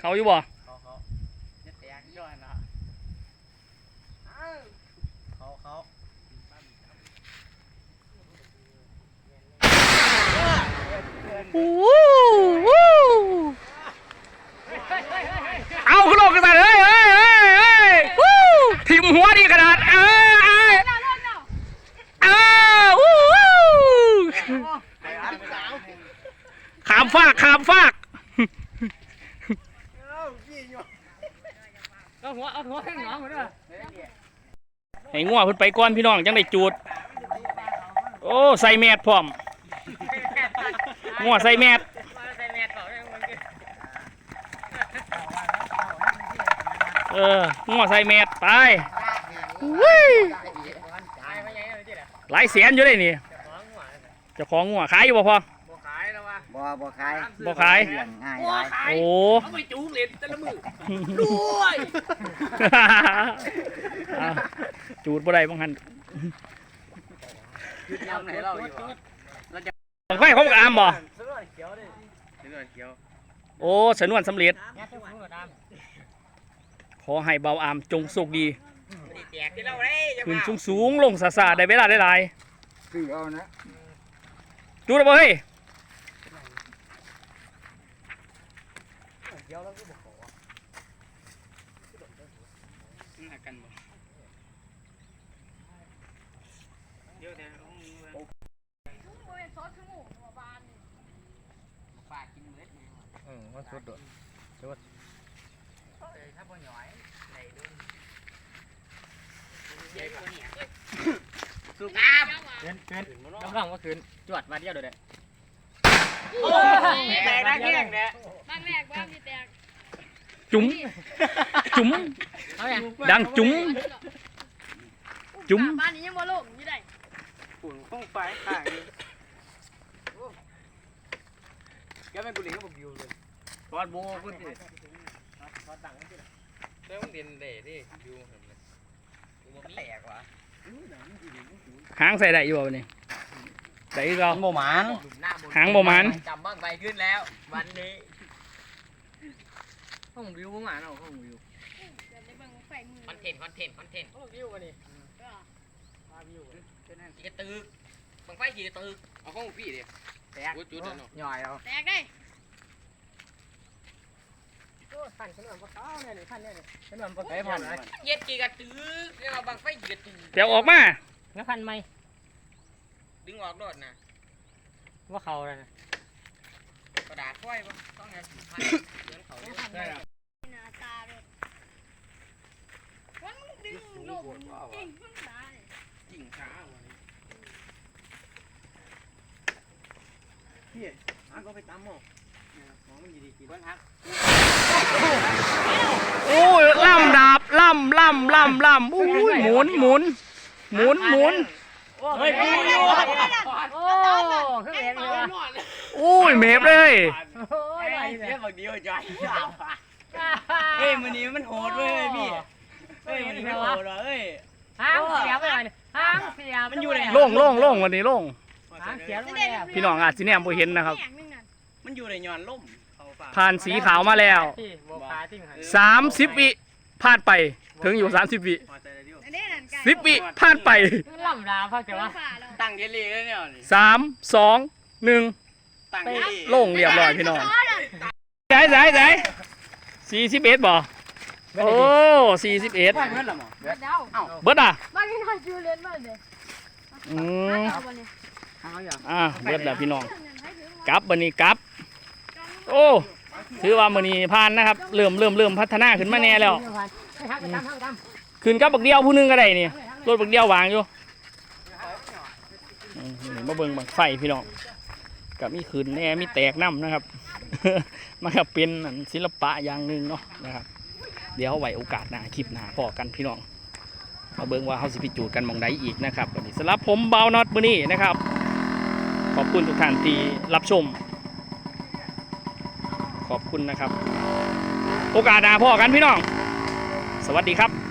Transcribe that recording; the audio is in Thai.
เขาอยู่บ่เขาเขาจะแตกย้อนนะเขาเขาวู้วู้เอาขึ้นลงกันมาเฮ้ยเฮ้ยเฮ้ยเฮ้ยวู้ทิมหัวดีกระดาษเออเออเออวู้วู้ไอ้อันสาวขามฟากขามฟาก เอ้าพี่อยู่ เอา หัวเอาหัวให้หนองมาด้วยให้งัวเพิ่นไปก่อนพี่น้องจังได้จูด โอ้ใส่แมสพร้อมงัวใส่แมสมาใส่แมสเอองัวใส่แมสไปวุ้ยตายไปยังไงเลยที่ไหลายแสนอยู่เลยนี่จะฟ้องหัวเจ้าของงัวขายอยู่บ่พอ บัวขายแล้ววะบ่บ่ขายบ่ขาย เลี้ยงง่ายบัวหลายขายโอ้ เอาไปจูงเหรียญแต่ละมือด้วยอะจูดบ่ได้บางหันยุดยำไหนเราอยู่ของไฟของอามบ่เสื้อเขียวดิเลือดเขียวโอ้สนวนสำเร็จยัดทุกหัวดขอให้เบาอามจงสุขดีำแตกที่เราเลยจะขึ้นมาสูงสูงๆลงสาสาได้เวลาได้หลายคือเอานะๆจูดบ่เฮ้ย เขียวแล้วก็บอกขอ กันบ่เดี๋ยวแต่ฝากกินเม็ดนี่อืมว่าสุดโดดถ้าบ่หน่อยไหนดูใหญ่กว่านี้สุกน้ำเกินเกินน้ำร่องว่าคืนจวดมาเดียวเดี๋ยวเด็ดแตกได้แห้งเนี่ยบางแรกว่ามีแตก จุ๋มจุ๋มเอาอย่างดังจุ๋มจุ๋มบ้านนี้ยังบ่โลกอยู่ได้ฝุ่นฟงไฟข้างนี้แกเป็นกุหลีก็บอกอยู่เลยกอดโบพุ่นสิเรื่องเด่นเด่ที่อยู่เห็นเลยแตกว่ะหางใส่ได้อยู่บ่วันนี้ได้อีกเราโมหมานหางบ่มันจำบ้างไปขึ้นแล้ว วันนี้ห้ องวิวประมาณเอาห้องวิวเดี๋ยวจะเบิ่งไฟมือคอนเทนต์คอนเทนต์คอนเทนต์ห้องวิววันนี้ก็มาวิวขี่กระตือบังไฟขี่กระตือเอาข้องพี่ดิแตกจุดเนาะย่อยเอาแตกได้โอ้ขันขนมปลาเก้าเนี่ยนี่ขันเนี่ยนี่ขนมปลาไปเก้าผ่อนเลยเย็ดขี่กระตือเรียกว่าบังไฟขี่กระตือเดี๋ยวออกมาแล้วขันไหมดึงออกรถนะว่าเขาเลยนะกระดาษถ้วยบ่ต้องงานสีพันเดินเขาได้ หน้าตารถวัน ดึงลมจริงมันได้จริงช้าวันนี้พี่อะก็ไปตามหมอของมันดีกินเบิ้ลฮักโอ้ยล่ำดาบล่ำล่ำล่ำล่ำอุ้ยหมุนหมุนหมุนหมุนเฮ้ยกูอยู่โอ้ขึ้นเองเลยอุ้ยเมฟเลยโอ้ยเฮ้ยเสียบางเดียวใจเฮ้ยมันนี้มันโหดเว้ยพี่ เฮ้ยมันนี้มันโหดว่ะเฮ้ยห้างเสียไปหน่อยห้างเสียมันอยู่ไหนโล่งโล่งโล่งวันนี้โล่งห้างเสียลงจะมาได้แล้วพี่น้องอาจสิแนมบ่เห็นนะครับอย่างนึงนั่นมันอยู่ในย้อนล่มเขาฝากผ่านสีขาวมาแล้วที่โบคาที่มันสามสิบวิผ่านไปถึงอยู่สามสิบวิพอใจเลยดิวอันนี้นั่นไก่สิบวิผ่านไปล่ำลาพักเกิดเบิ่ว่างฝ่าเราตั้งเยลลี่แล้วเนี่ยนี่สามสองหนึ่งตั้งเยลลี่โล่งเรียบร้อยพี่น้องไหนไหนไหนสี่สิบเอ็ดบ่ โอ้สี่สิบเอ็ดว่าเงินละหมอเดาเบิดอะบางทีน่าจูเล่นมาเลยอืมเอาวันนี้เอาอย่างอ่าเบิดแล้วพี่น้องเงินให้ถึงกลับบันนี้กลับ โอ้ถือว่ามือนี้ผ่านนะครับ เริ่มเริ่มเริ่มพัฒนาขึ้นมาแน่แล้วไปทำไปทำไปทำขึ้นกับบักเดียวผู้หนึงก็ได้นี่รถบักเดียววางอยู่อืมนี่มาเบิ่งบักไฟพี่น้องกับมีขึ้นแน่มีแตกน้ำนะครับ มันก็เป็นอันศิลปะอย่างหนึ่งเนาะนะครับ เดี๋ยวไว้โอกาสหน้าคลิปหน้าพอกันพี่น้องมาเบิ่งว่าเขาสิพิจูดกันมองใดอีกนะครับวันนี้สำหรับผมเบาน็อตมือนี้นะครับ ขอบคุณทุกท่านที่รับชม ขอบคุณนะครับ โอกาสหน้าพอกันพี่น้อง สวัสดีครับ